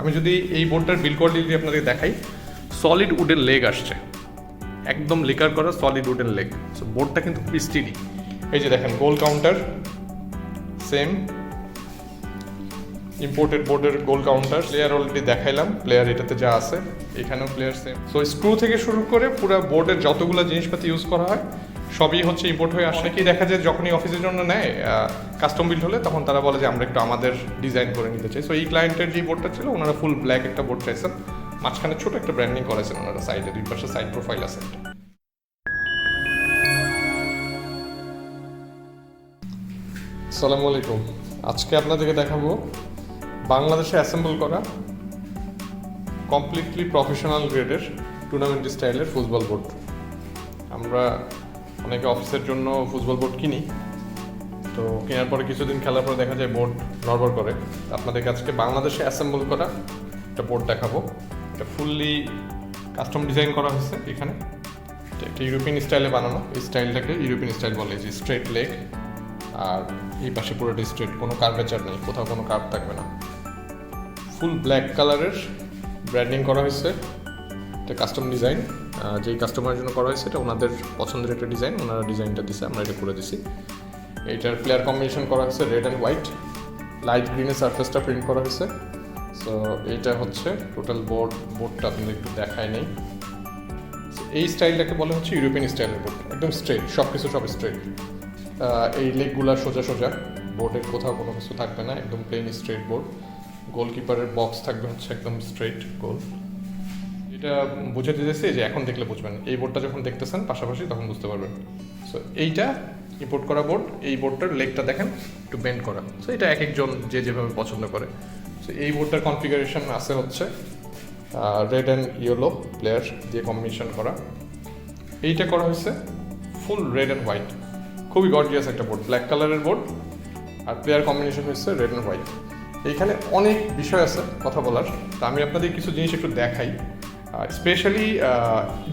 আমি যদি এই বোর্ডটার বিল কোয়ালিটি যদি আপনাদের দেখাই সলিড উডের লেগ আসছে। একদম লিকার করা সলিড উডের লেগ সো বোর্ডটা কিন্তু খুব স্টিডি এই যে দেখেন গোল কাউন্টার সেম ইম্পোর্টেড বোর্ডের গোল কাউন্টার প্লেয়ার অলরেডি দেখাইলাম প্লেয়ার এটাতে যা আছে, এখানেও প্লেয়ার সেম সো স্ক্রু থেকে শুরু করে পুরো বোর্ডের যতগুলো জিনিসপাতি ইউজ করা হয় সবই হচ্ছে ইম্পোর্ট হয়ে আসে। কি দেখা যায় যখনই অফিসের জন্য নেয় কাস্টম বিল্ড হলে তখন তারা বলে যে, আমরা একটু আমাদের ডিজাইন করে নিতে চাই। সো এই ক্লায়েন্টের যে বোর্ডটা ছিল, ওনারা ফুল ব্ল্যাক একটা বোর্ড চাইছেন। মাঝখানে ছোট একটা ব্র্যান্ডিং করেছেন ওনারা সাইডে দুই পাশে সাইড প্রোফাইল আছে। আসসালামু আলাইকুম আজকে আপনাদেরকে দেখাবো বাংলাদেশে অ্যাসেম্বল করা কমপ্লিটলি প্রফেশনাল গ্রেডের টুর্নামেন্ট স্টাইলের ফুটবল বোর্ড আমরা অনেকে অফিসের জন্য ফুটবল বোর্ড কিনি। তো কেনার পরে কিছুদিন খেলার পরে দেখা যায় বোর্ড নড়বড় করে। আপনাদের আজকে বাংলাদেশে অ্যাসেম্বল করা একটা বোর্ড দেখাবো। এটা ফুললি কাস্টম ডিজাইন করা হয়েছে এখানে। একটা ইউরোপিয়ান স্টাইলে বানানো। এই স্টাইলটাকে ইউরোপিয়ান স্টাইল বলে যে স্ট্রেট লেগ। আর এই পাশে পুরোটা স্ট্রেট, কোনো কার্ভেচার নেই, কোথাও কোনো কার্ভ থাকবে না। ফুল ব্ল্যাক কালারের ব্র্যান্ডিং করা হয়েছে। এটা কাস্টম ডিজাইন। যেই কাস্টমারের জন্য করা হয়েছে, এটা ওনাদের পছন্দের একটা ডিজাইন ওনারা ডিজাইনটা দিছে, আমরা এটা করে দিছি। এইটার প্লেয়ার কম্বিনেশন করা হয়েছে রেড অ্যান্ড হোয়াইট লাইট গ্রিনের সারফেসটা প্রিন্ট করা হয়েছে। সো এইটা হচ্ছে টোটাল বোর্ড বোর্ডটা আপনাদের একটু দেখায় নেই। এই স্টাইলটাকে বলা হচ্ছে ইউরোপিয়ান স্টাইলের বোর্ড একদম স্ট্রেট সব কিছু সব স্ট্রেট এই লেগগুলা সোজা সোজা বোর্ডের কোথাও কোনো কিছু থাকবে না, একদম প্লেন স্ট্রেট বোর্ড গোলকিপারের বক্স থাকবে হচ্ছে একদম স্ট্রেট গোল এটা বুঝাতে চাইছি যে এখন দেখলে বুঝবেন। এই বোর্ডটা যখন দেখতেছেন পাশাপাশি তখন বুঝতে পারবেন। সো এইটা ইম্পোর্ট করা বোর্ড, এই বোর্ডটার লেগটা দেখেন একটু বেন্ড করা। সো এটা এক একজন যে যেভাবে পছন্দ করে। সো এই বোর্ডটার কনফিগারেশন আছে হচ্ছে রেড অ্যান্ড ইয়েলো প্লেয়ার দিয়ে কম্বিনেশন করা। এইটা করা হয়েছে ফুল রেড অ্যান্ড হোয়াইট খুবই গর্জিয়াস একটা বোর্ড ব্ল্যাক কালারের বোর্ড। আর প্লেয়ার কম্বিনেশন হচ্ছে রেড অ্যান্ড হোয়াইট এইখানে অনেক বিষয় আছে কথা বলার। তা আমি আপনাদের কিছু জিনিস একটু দেখাই। স্পেশালি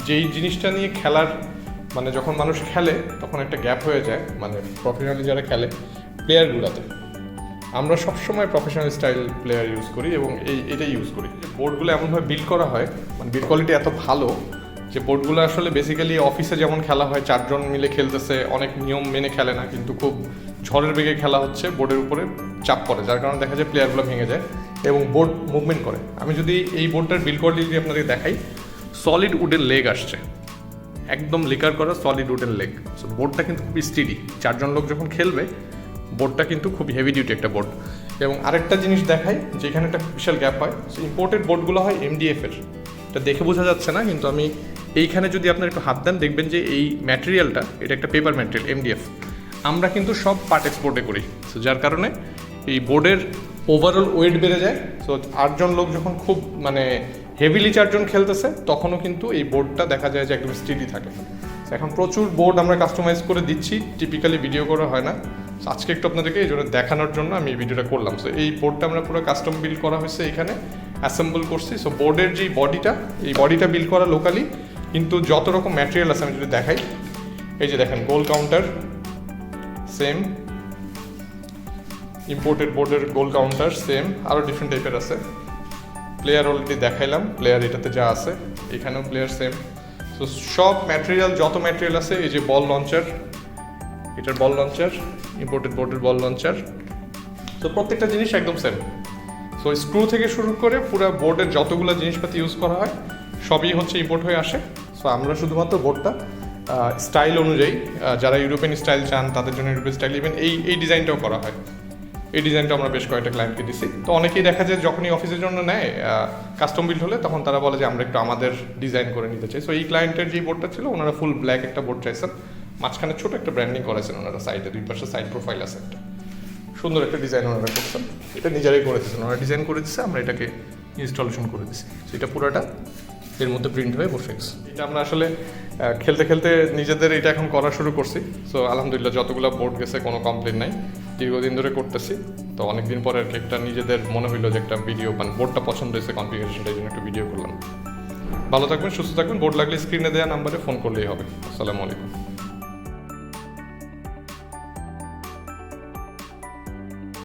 যেই জিনিসটা নিয়ে খেলার মানে যখন মানুষ খেলে, তখন একটা গ্যাপ হয়ে যায় মানে প্রফেশনালি যারা খেলে প্লেয়ারগুলোতে আমরা সবসময় প্রফেশনাল স্টাইল প্লেয়ার ইউজ করি এবং এই, এটাই ইউজ করি। বোর্ডগুলো এমনভাবে বিল্ড করা হয় মানে বিল্ড কোয়ালিটি এত ভালো, যে বোর্ডগুলো আসলে বেসিক্যালি অফিসে যেমন খেলা হয়, চারজন মিলে খেলতেছে, অনেক নিয়ম মেনে খেলে না, কিন্তু খুব ঝড়ের বেগে খেলা হচ্ছে বোর্ডের উপরে চাপ পড়ে, যার কারণে দেখা যায় প্লেয়ারগুলো ভেঙে যায়। এবং বোর্ড মুভমেন্ট করে। আমি যদি এই বোর্ডটার বিল কোয়ালিটি যদি আপনাদের দেখাই সলিড উডের লেগ আসছে। একদম লিকার করা সলিড উডের লেগ সো বোর্ডটা কিন্তু খুব স্টিডি চারজন লোক যখন খেলবে বোর্ডটা কিন্তু খুব হেভি ডিউটি একটা বোর্ড এবং আরেকটা জিনিস দেখাই, যেখানে একটা বিশাল গ্যাপ হয় সো ইম্পোর্টেড বোর্ডগুলো হয় এমডিএফের এটা দেখে বোঝা যাচ্ছে না, কিন্তু আমি এইখানে যদি আপনার একটু হাত দেন, দেখবেন যে এই ম্যাটেরিয়ালটা এটা একটা পেপার ম্যাটেরিয়াল এমডিএফ আমরা কিন্তু সব পার্ট এক্সপোর্টে করি। সো যার কারণে এই বোর্ডের ওভারঅল ওয়েট বেড়ে যায়। সো আটজন লোক যখন খুব মানে হেভিলি চারজন খেলতেছে, তখনও কিন্তু এই বোর্ডটা দেখা যায় যে একদম স্টিডি থাকে। এখন প্রচুর বোর্ড আমরা কাস্টমাইজ করে দিচ্ছি টিপিক্যালি ভিডিও করা হয় না। আজকে একটু আপনাদেরকে এই জন্য দেখানোর জন্য আমি এই ভিডিওটা করলাম। সো এই বোর্ডটা আমরা পুরো কাস্টম বিল্ড করা হয়েছে এখানে অ্যাসেম্বল করছি। সো বোর্ডের যে বডিটা এই বডিটা বিল্ড করা লোকালি কিন্তু যত রকম ম্যাটেরিয়াল আছে, আমি যদি দেখাই, এই যে দেখেন গোল কাউন্টার সেম ইম্পোর্টেড বোর্ডের গোল কাউন্টার সেম আরও ডিফারেন্ট টাইপের আছে। প্লেয়ার অলরেডি দেখাইলাম প্লেয়ার এটাতে যা আছে, এখানেও প্লেয়ার সেম সো সব ম্যাটেরিয়াল যত ম্যাটেরিয়াল আছে, এই যে বল লঞ্চার এটার বল লঞ্চার ইম্পোর্টেড বোর্ডের বল লঞ্চার তো প্রত্যেকটা জিনিস একদম সেম সো স্ক্রু থেকে শুরু করে পুরো বোর্ডের যতগুলো জিনিসপাতি ইউজ করা হয়, সবই হচ্ছে ইম্পোর্ট হয়ে আসে। সো আমরা শুধুমাত্র বোর্ডটা স্টাইল অনুযায়ী যারা ইউরোপিয়ান স্টাইল চান, তাদের জন্য ইউরোপিয়ান স্টাইল ইভেন এই এই ডিজাইনটাও করা হয়। এই ডিজাইনটা আমরা বেশ কয়েকটা ক্লায়েন্টকে দিছি। তো অনেকেই দেখা যায় যখনই অফিসের জন্য নেয় কাস্টম বিল্ড হলে তখন তারা বলে যে, আমরা একটু আমাদের ডিজাইন করে নিতে চাই। সো এই ক্লায়েন্টের যে বোর্ডটা ছিল, ওনারা ফুল ব্ল্যাক একটা বোর্ড চাইছেন। মাঝখানে ছোট একটা ব্র্যান্ডিং করেছেন ওনারা সাইডে দুই পাশে সাইড প্রোফাইল আছে একটা। সুন্দর একটা ডিজাইন ওনারা করছেন। এটা নিজেরাই করে দিচ্ছেন ওনারা ডিজাইন করে দিচ্ছে আমরা এটাকে ইনস্টলেশন করে দিচ্ছি সেটা পুরোটা এর মধ্যে প্রিন্ট হয়ে গেছে। এটা আমরা আসলে খেলতে খেলতে নিজেদের এটা এখন করা শুরু করছি। সো আলহামদুলিল্লাহ যতগুলো বোর্ড গেছে, কোনো কমপ্লেন নাই। দীর্ঘদিন ধরে করতেছি। তো অনেকদিন পরে আর কি একটা নিজেদের মনে হইল যে একটা ভিডিও মানে বোর্ডটা পছন্দ হয়েছে কনফিগারেশনটা জন্য একটু ভিডিও করলাম। ভালো থাকবেন, সুস্থ থাকবেন, বোর্ড লাগলে স্ক্রিনে দেওয়া নাম্বারে ফোন করলেই হবে। আসসালামু আলাইকুম।